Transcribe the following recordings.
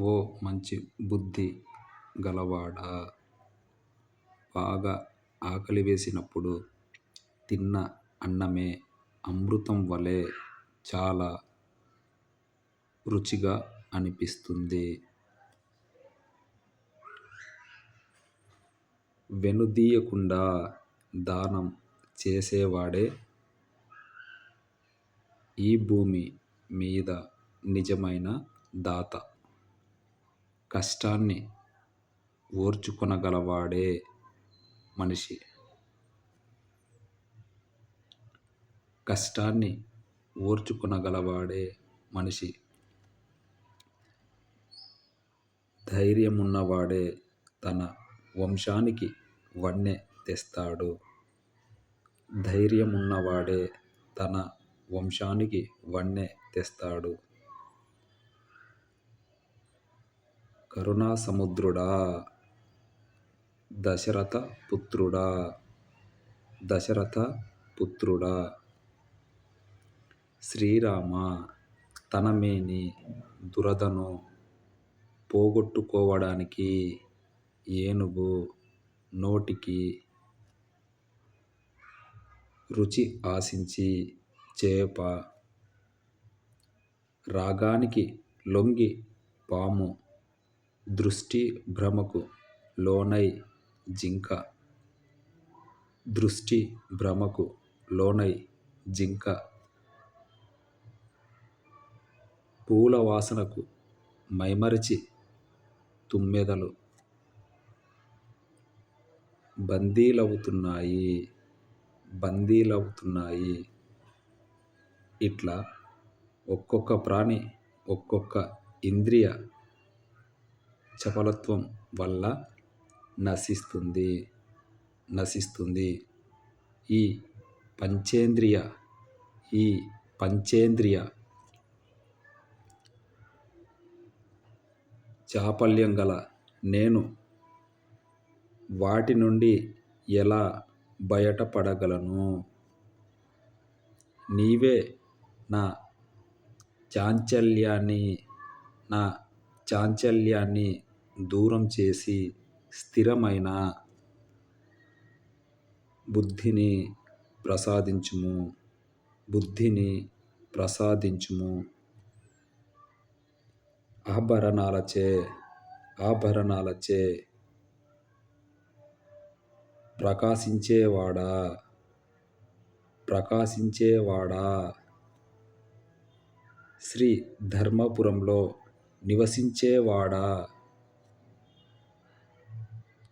ఓ మంచి బుద్ధి గలవాడా? బాగా ఆకలివేసినప్పుడు తిన్న అన్నమే అమృతం వలె చాలా రుచిగా అనిపిస్తుంది. వెనుదీయకుండా దానం చేసేవాడే ఈ భూమి మీద నిజమైన దాత. కష్టాన్ని ఓర్చుకొనగలవాడే మనిషి. కష్టాన్ని ఓర్చుకొనగలవాడే మనిషి. ధైర్యమున్నవాడే తన వంశానికి వన్నె తెస్తాడు. ధైర్యమున్నవాడే తన వంశానికి వన్నె తెస్తాడు. కరుణాసముద్రుడా దశరథ పుత్రుడా దశరథ పుత్రుడా. శ్రీరామ తనమేని దురదను పోగొట్టుకోవడానికి ఏనుగు నోటికి రుచి ఆశించి చేప రాగానికి లొంగి పాము దృష్టి భ్రమకు లోనై జింక. దృష్టి భ్రమకు లోనై జింక. పూల వాసనకు మైమరిచి తుమ్మెదలు. బందీలవుతున్నాయి బందీలవుతున్నాయి. ఇట్లా ఒక్కొక్క ప్రాణి ఒక్కొక్క ఇంద్రియ చపలత్వం వల్ల నశిస్తుంది నశిస్తుంది. ఈ పంచేంద్రియ ఈ పంచేంద్రియ చాపల్యం గల నేను వాటి నుండి ఎలా బయటపడగలను? నీవే నా చాంచల్యాన్ని నా చాంచల్యాన్ని దూరం చేసి స్థిరమైన బుద్ధిని ప్రసాదించుము. బుద్ధిని ప్రసాదించుము. ఆభరణాలచే ఆభరణాలచే ప్రకాశించేవాడా? ప్రకాశించేవాడా? శ్రీ ధర్మపురంలో నివసించేవాడా?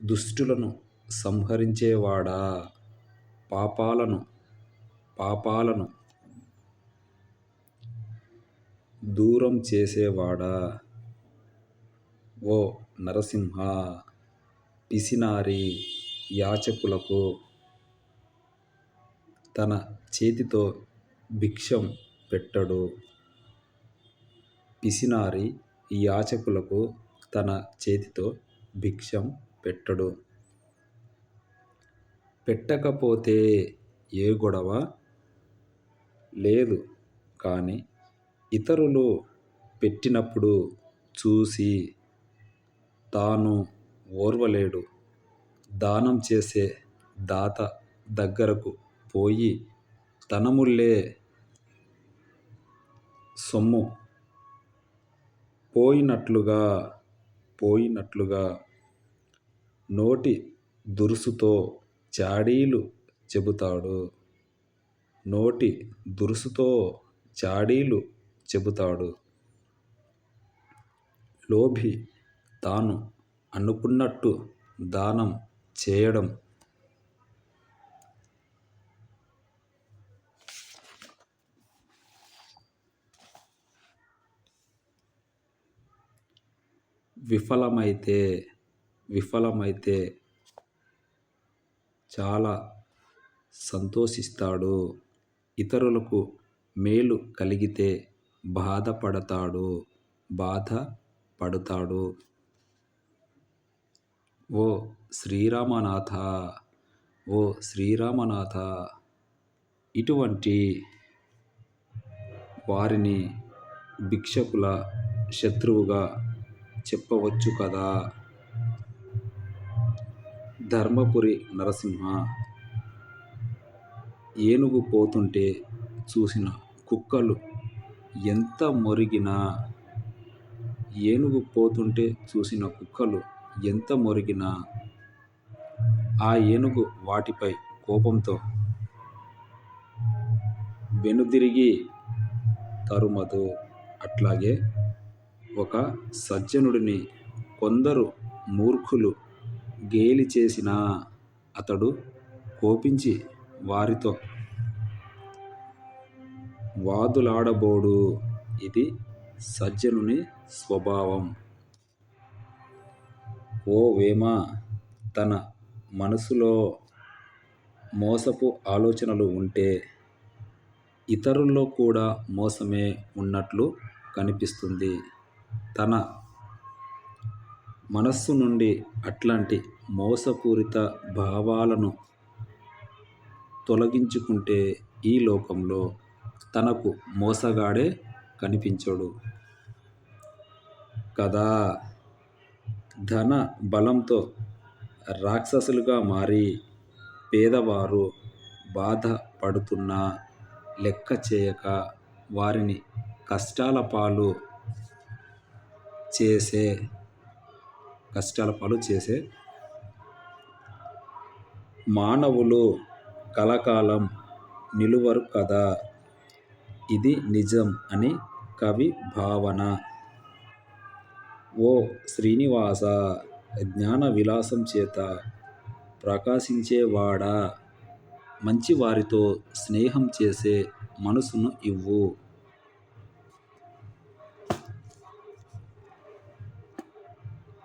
దుష్టులను సంహరించేవాడా? పాపాలను పాపాలను దూరం చేసేవాడా? ఓ నరసింహ పిసినారి యాచకులకు తన చేతితో భిక్షం పెట్టడు. పిసినారి యాచకులకు తన చేతితో భిక్షం పెట్టడు. పెట్టకపోతే ఏ గొడవ? లేదు కానీ ఇతరులు పెట్టినప్పుడు చూసి తాను ఓర్వలేడు. దానం చేసే దాత దగ్గరకు పోయి తనముల్లే సొమ్ము పోయినట్లుగా పోయినట్లుగా నోటి దురుసుతో చాడీలు చెబుతాడు. నోటి దురుసుతో చాడీలు చెబుతాడు. లోభి తాను అనుకున్నట్టు దానం చేయడం విఫలమైతే విఫలమైతే చాలా సంతోషిస్తాడు. ఇతరులకు మేలు కలిగితే బాధపడతాడు బాధపడతాడు. ఓ శ్రీరామనాథ ఓ శ్రీరామనాథ ఇటువంటి వారిని భిక్షకుల శత్రువుగా చెప్పవచ్చు కదా? ధర్మపురి నరసింహ ఏనుగు పోతుంటే చూసిన కుక్కలు ఎంత మొరిగినా ఏనుగు పోతుంటే చూసిన కుక్కలు ఎంత మొరిగినా ఆ ఏనుగు వాటిపై కోపంతో వెనుదిరిగి తరుమదు. అట్లాగే ఒక సజ్జనుడిని కొందరు మూర్ఖులు గేలి చేసినా అతడు కోపించి వారితో వాదులాడబోడు ఇది సజ్జనుని స్వభావం. ఓ వేమ తన మనసులో మోసపు ఆలోచనలు ఉంటే ఇతరుల్లో కూడా మోసమే ఉన్నట్లు కనిపిస్తుంది. తన మనస్సు నుండి అట్లాంటి మోసపూరిత భావాలను తొలగించుకుంటే ఈ లోకంలో తనకు మోసగాడే కనిపించడు. కదా? ధన బలంతో రాక్షసులుగా మారి పేదవారు బాధపడుతున్నా లెక్క చేయక వారిని కష్టాల పాలు చేసే కష్టాల పాలు చేసే మానవులు కలకాలం నిలువరు కదా? ఇది నిజం అని కవి భావన. ఓ శ్రీనివాస జ్ఞాన విలాసం చేత ప్రకాశించేవాడా? మంచివారితో స్నేహం చేసే మనసును ఇవ్వు.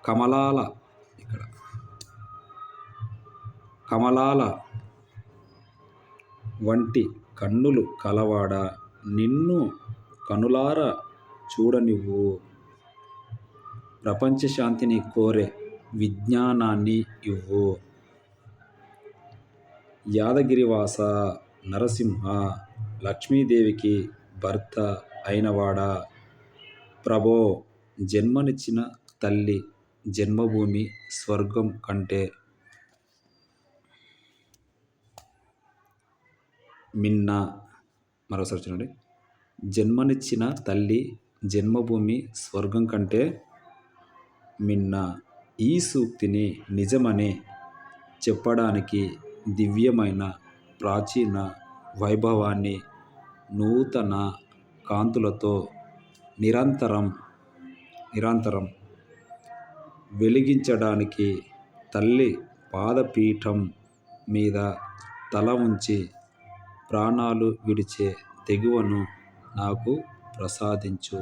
కమలాల ఇక్కడ. కమలాల వంటి కన్నులు కలవాడ నిన్ను కనులార చూడనివ్వు. ప్రపంచ శాంతిని కోరే విజ్ఞానాన్ని ఇవ్వు. యాదగిరివాస నరసింహ లక్ష్మీదేవికి భర్త అయినవాడా. ప్రభో జన్మనిచ్చిన తల్లి జన్మభూమి స్వర్గం కంటే మిన్న మరోసారి చూడండి. జన్మనిచ్చిన తల్లి జన్మభూమి స్వర్గం కంటే మిన్న. ఈ సూక్తిని నిజమని చెప్పడానికి దివ్యమైన ప్రాచీన వైభవాన్ని నూతన కాంతులతో నిరంతరం నిరంతరం వెలిగించడానికి తల్లి పాదపీఠం మీద తల ఉంచి ప్రాణాలు విడిచే తెగువను నాకు ప్రసాదించు.